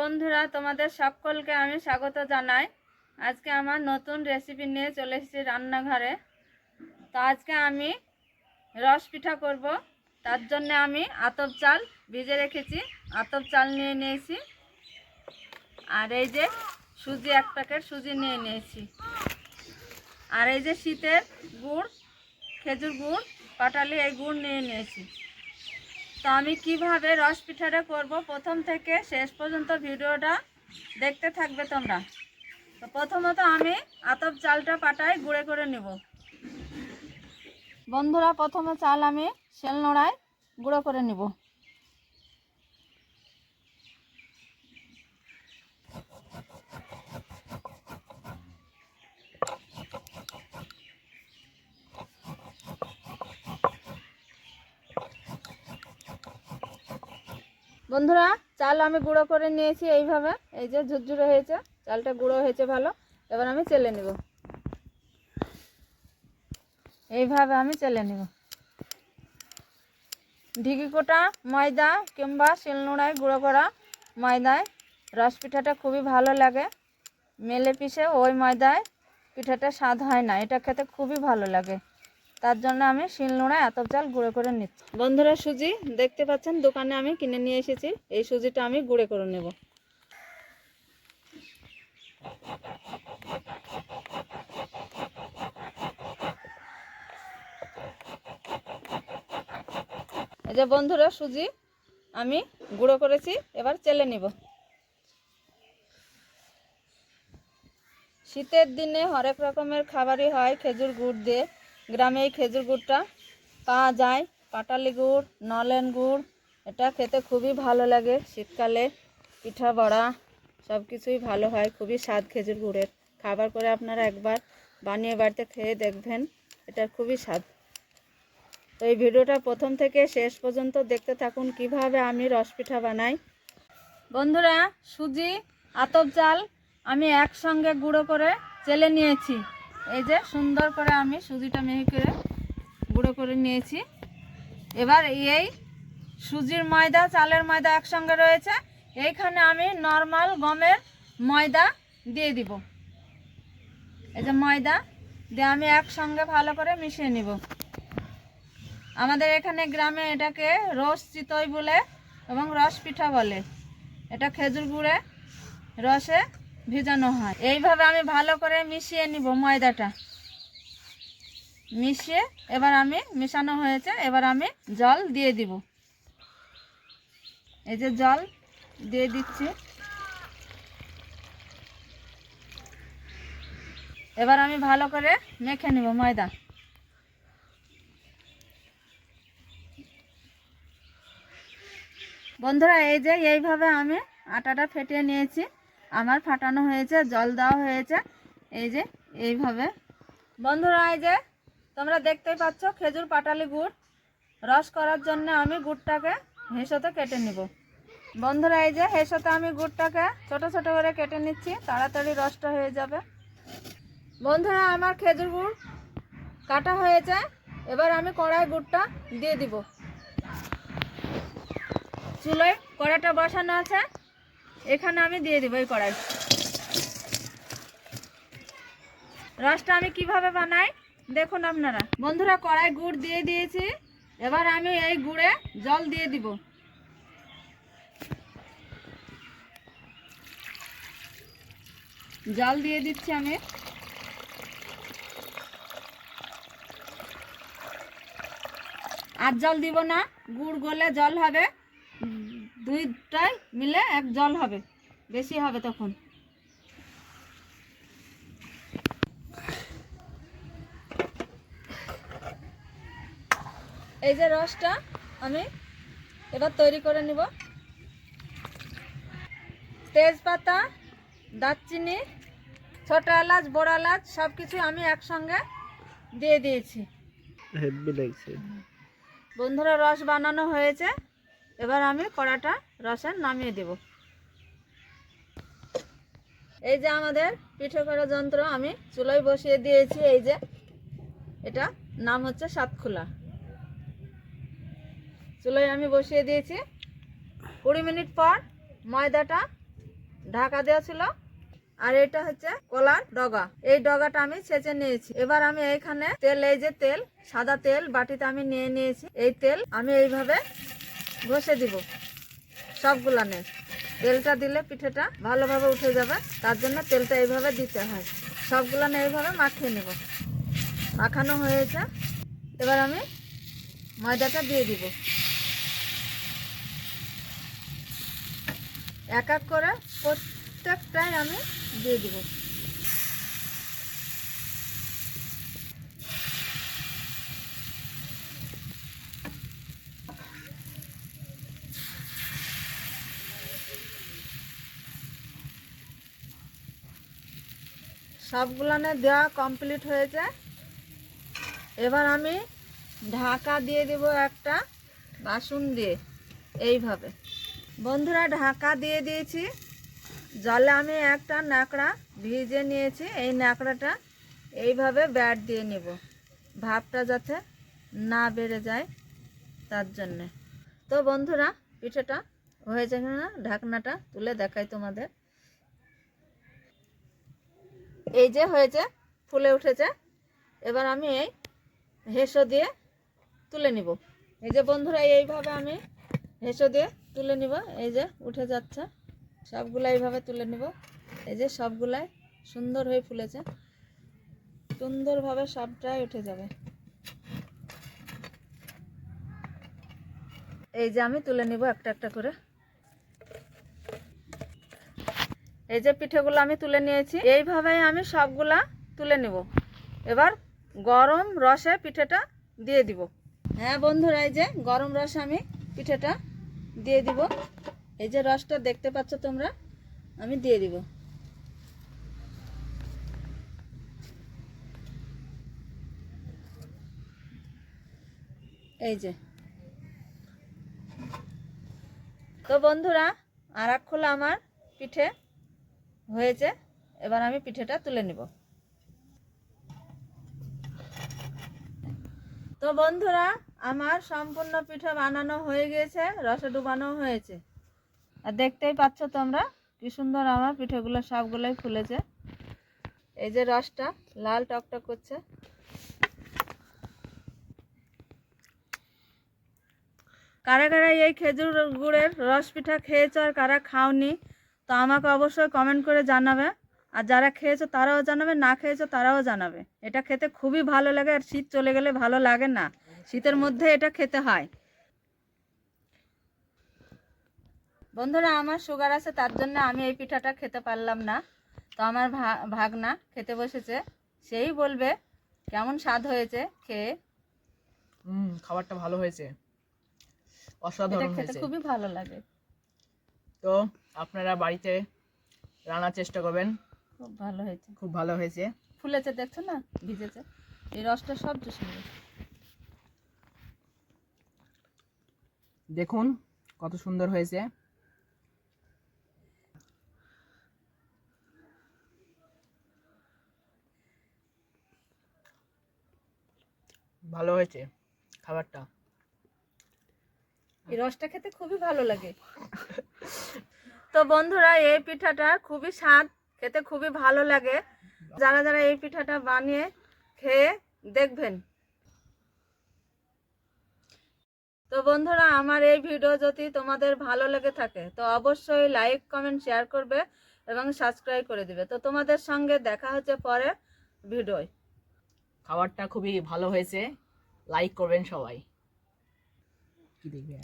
বন্ধুরা, তোমাদের সকলকে আমি স্বাগত জানাই। আজকে আমার নতুন রেসিপি নিয়ে চলে এসেছি রান্নাঘরে। তো আজকে আমি রস পিঠা করব। তার জন্য আমি আতপ চাল ভিজে রেখেছি। আতপ চাল নিয়ে নিয়েছি। আর এই যে সুজি, এক প্যাকেট সুজি নিয়ে নিয়েছি। আর এই যে শীতের গুড়, খেজুর গুড়, পাটালি, এই গুড় নিয়ে নিয়েছি। তো আমি কীভাবে রস পিঠাটা করব? প্রথম থেকে শেষ পর্যন্ত ভিডিওটা দেখতে থাকবে তোমরা। তো প্রথমত আমি আতপ চালটা পাটায় গুঁড়ে করে নেব। বন্ধুরা, প্রথমে চাল আমি শেল নোড়ায় গুঁড়ো করে নেব। বন্ধুরা, চাল আমি গুঁড়ো করে নিয়েছি এইভাবে। এই যে ঝুরঝুরে হয়েছে, চালটা গুঁড়ো হয়েছে ভালো। এবার আমি চেলে নেব। এইভাবে আমি চেলে নেব। ঢিকি কোটা, ময়দা কিংবা শিলনোড়ায় গুঁড়ো করা ময়দায় রস পিঠাটা খুবই ভালো লাগে। মেলে পিষে ওই ময়দায় পিঠাটা স্বাদ হয় না, এটা খেতে খুবই ভালো লাগে। তার জন্য আমি শিলনোড়ায় আতপ চাল গুঁড়ো করে নিচ্ছি। বন্ধুরা, সুজি দেখতে পাচ্ছেন, দোকানে আমি কিনে নিয়ে এসেছি। এই সুজিটা আমি গুঁড়ো করে নেব। এই যে বন্ধুরা, সুজি আমি গুঁড়ো করেছি, এবার চেলে নিব। শীতের দিনে হরেক রকমের খাবারই হয়, খেজুর গুড় দিয়ে। গ্রামে এই খেজুর গুড়টা পাওয়া যায় পাটালি গুড়, নলেন গুড়, এটা খেতে খুবই ভালো লাগে। শীতকালে পিঠা বড়া সব কিছুই ভালো হয়, খুবই স্বাদ খেজুর গুড়ের। খাবার করে আপনারা একবার বানিয়ে বাড়িতে খেয়ে দেখবেন, এটার খুবই স্বাদ। তো এই ভিডিওটা প্রথম থেকে শেষ পর্যন্ত দেখতে থাকুন, কীভাবে আমি রস পিঠা বানাই। বন্ধুরা, সুজি, আতপ চাল আমি একসঙ্গে গুঁড়ো করে চেলে নিয়েছি। এই যে সুন্দর করে আমি সুজিটা মিহি করে গুঁড়ো করে নিয়েছি। এবার এই সুজির ময়দা, চালের ময়দা একসঙ্গে রয়েছে। এইখানে আমি নর্মাল গমের ময়দা দিয়ে দিব। এই যে ময়দা দিয়ে আমি একসঙ্গে ভালো করে মিশিয়ে নিব। আমাদের এখানে গ্রামে এটাকে রস চিতই বলে এবং রস পিঠা বলে। এটা খেজুর গুড়ে, রসে ভিজানো হয়। এইভাবে আমি ভালো করে মিশিয়ে নিব ময়দাটা। মিশিয়ে এবার আমি মিশানো হয়েছে, এবার আমি জল দিয়ে দিব। এই যে জল দিয়ে দিচ্ছি। এবার আমি ভালো করে মেখে নিব ময়দা। বন্ধুরা, এই যে এইভাবে আমি আটাটা ফেটিয়ে নিয়েছি। আমার ফাটানো হয়েছে, জল দেওয়া হয়েছে। এই যে, এইভাবে। বন্ধুরা, এই যে, তোমরা দেখতেই পাচ্ছ খেজুর পাটালি গুড়। রস করার জন্য আমি গুড়টাকে হেঁসোতে কেটে নিব। বন্ধুরা, এই যে, হেঁসোতে আমি গুড়টাকে ছোট ছোট করে কেটে নিচ্ছি, তাড়াতাড়ি রসটা হয়ে যাবে। বন্ধুরা, আমার খেজুর গুড় কাটা হয়েছে। এবার আমি কড়াই গুড়টা দিয়ে দিব। চুলোয় কড়াটা বসানো আছে। এখানে আমি দিয়ে দেবো এই কড়াই। রসটা আমি কীভাবে বানাই? দেখুন আপনারা। বন্ধুরা, কড়াই গুড় দিয়ে দিয়েছি। এবার আমি এই গুড়ে জল দিয়ে দিব। জল দিয়ে দিচ্ছি আমি। আর জল দিব না। গুড় গলে জল হবে। দুইটাই মিলে এক জল হবে বেশি হবে তখন। এই যে রসটা আমি এবার তৈরি করে নিব। তেজপাতা দারচিনি ছোট এলাচ বড় এলাচ সব কিছু আমি একসঙ্গে দিয়ে দিয়েছি। বন্ধুরা রস বানানো হয়েছে। এবার আমি কড়াটা রসে নামিয়ে দেব। এই যে আমাদের পিঠে করা যন্ত্র আমি চুলোয় বসিয়ে দিয়েছি, এই যে এটা নাম হচ্ছে সাতখোলা। চুলোয় আমি বসিয়ে দিয়েছি। কুড়ি মিনিট পর ময়দাটা ঢাকা দেওয়া ছিল, আর এটা হচ্ছে কলার ডগা। এই ডগাটা আমি ছেঁচে নিয়েছি। এবার আমি এইখানে তেল, এই যে তেল, সাদা তেল বাটিতে আমি নিয়ে নিয়েছি। এই তেল আমি এইভাবে ঘষে দিব। সবগুলা নে। তেলটা দিলে পিঠেটা ভালোভাবে উঠে যাবে। তার জন্য তেলটা এইভাবে দিতে হয়। সবগুলা নে এইভাবে মাখিয়ে নেব। মাখানো হয়েছে। এবার আমি ময়দাটা দিয়ে দিব। এক এক করে প্রত্যেকটাই আমি দিয়ে দিব। সবগুলানে দেওয়া কমপ্লিট হয়েছে। এবার আমি ঢাকা দিয়ে দেব একটা বাসন দিয়ে, এইভাবে। বন্ধুরা, ঢাকা দিয়ে দিয়েছি। জলে আমি একটা ন্যাকড়া ভিজে নিয়েছি, এই ন্যাকড়াটা এইভাবে ব্যাট দিয়ে নেব। ভাবটা যাতে না বেড়ে যায় তার জন্যে। তো বন্ধুরা, পিঠেটা হয়েছে না, ঢাকনাটা তুলে দেখাই তোমাদের। এই যে হয়েছে, ফুলে উঠেছে। এবার আমি এই হেসো দিয়ে তুলে নিব। এই যে বন্ধুরা, এইভাবে আমি হেসো দিয়ে তুলে নিব। এই যে উঠে যাচ্ছে, সবগুলা এইভাবে তুলে নিব। এই যে সবগুলাই সুন্দর হয়ে ফুলেছে। সুন্দরভাবে সবটাই উঠে যাবে। এই যে আমি তুলে নিব একটা একটা করে। এই যে পিঠেগুলো আমি তুলে নিয়েছি, এইভাবেই আমি সবগুলা তুলে নিব। এবার গরম রসে পিঠেটা দিয়ে দিব। হ্যাঁ বন্ধুরা, এই যে গরম রসে আমি পিঠেটা দিয়ে দিব। এই যে রসটা দেখতে পাচ্ছ তোমরা, আমি দিয়ে দিব। এই যে। তো বন্ধুরা আর খোলা আমার পিঠে। হয়েছে, এবার আমি পিঠেটা তুলে নিব। তো বন্ধুরা, আমার সম্পূর্ণ পিঠে বানানো হয়ে গিয়েছে রসে ডুবানো হয়েছে। আর দেখতেই পাচ্ছ তোমরা, কি সুন্দর আমার পিঠেগুলো সবগুলোই ফুলেছে। এই যে রসটা, লাল টকটক করছে। কারা কারা এই খেজুর গুড়ের রস পিঠা খেয়েছ আর কারা খাওনি তো আমাকে অবশ্যই কমেন্ট করে জানাবে। আর যারা খেয়েছো তারাও জানাবে না খেয়েছো তারাও জানাবে। এটা খেতে খুবই ভালো লাগে আর শীত চলে গেলে ভালো লাগে না। শীতের মধ্যে এটা খেতে হয়। বন্ধুরা আমার সুগার আছে তার জন্য আমি এই পিঠাটা খেতে পারলাম না। তো আমার ভাগনা খেতে বসেছে। সেই বলবে কেমন স্বাদ হয়েছে খেয়ে? হুম খাবারটা ভালো হয়েছে। অসাধারণ খেতে খুবই ভালো লাগে। তো আপনারা বাড়িতে রান্নার চেষ্টা করবেন। খুব ভালো হয়েছে। খুব ভালো হয়েছে। ফুলেছে দেখছ না? ভিজেছে। এই রসটা সব চুষে দেখুন কত সুন্দর হয়েছে। ভালো হয়েছে খাবারটা। এই রসটা খেতে খুবই ভালো লাগে। তো বন্ধুরা এই পিঠাটা খুবই স্বাদ খেতে খুবই ভালো লাগে। যারা যারা এই পিঠাটা বানিয়ে খেয়ে দেখবেন। তো বন্ধুরা আমার এই ভিডিও যদি তোমাদের ভালো লেগে থাকে তো অবশ্যই লাইক কমেন্ট শেয়ার করবে এবং সাবস্ক্রাইব করে দিবে। তো তোমাদের সঙ্গে দেখা হচ্ছে পরে ভিডিওয়। খাবারটা খুবই ভালো হয়েছে। লাইক করবেন সবাই। কি দেখবে?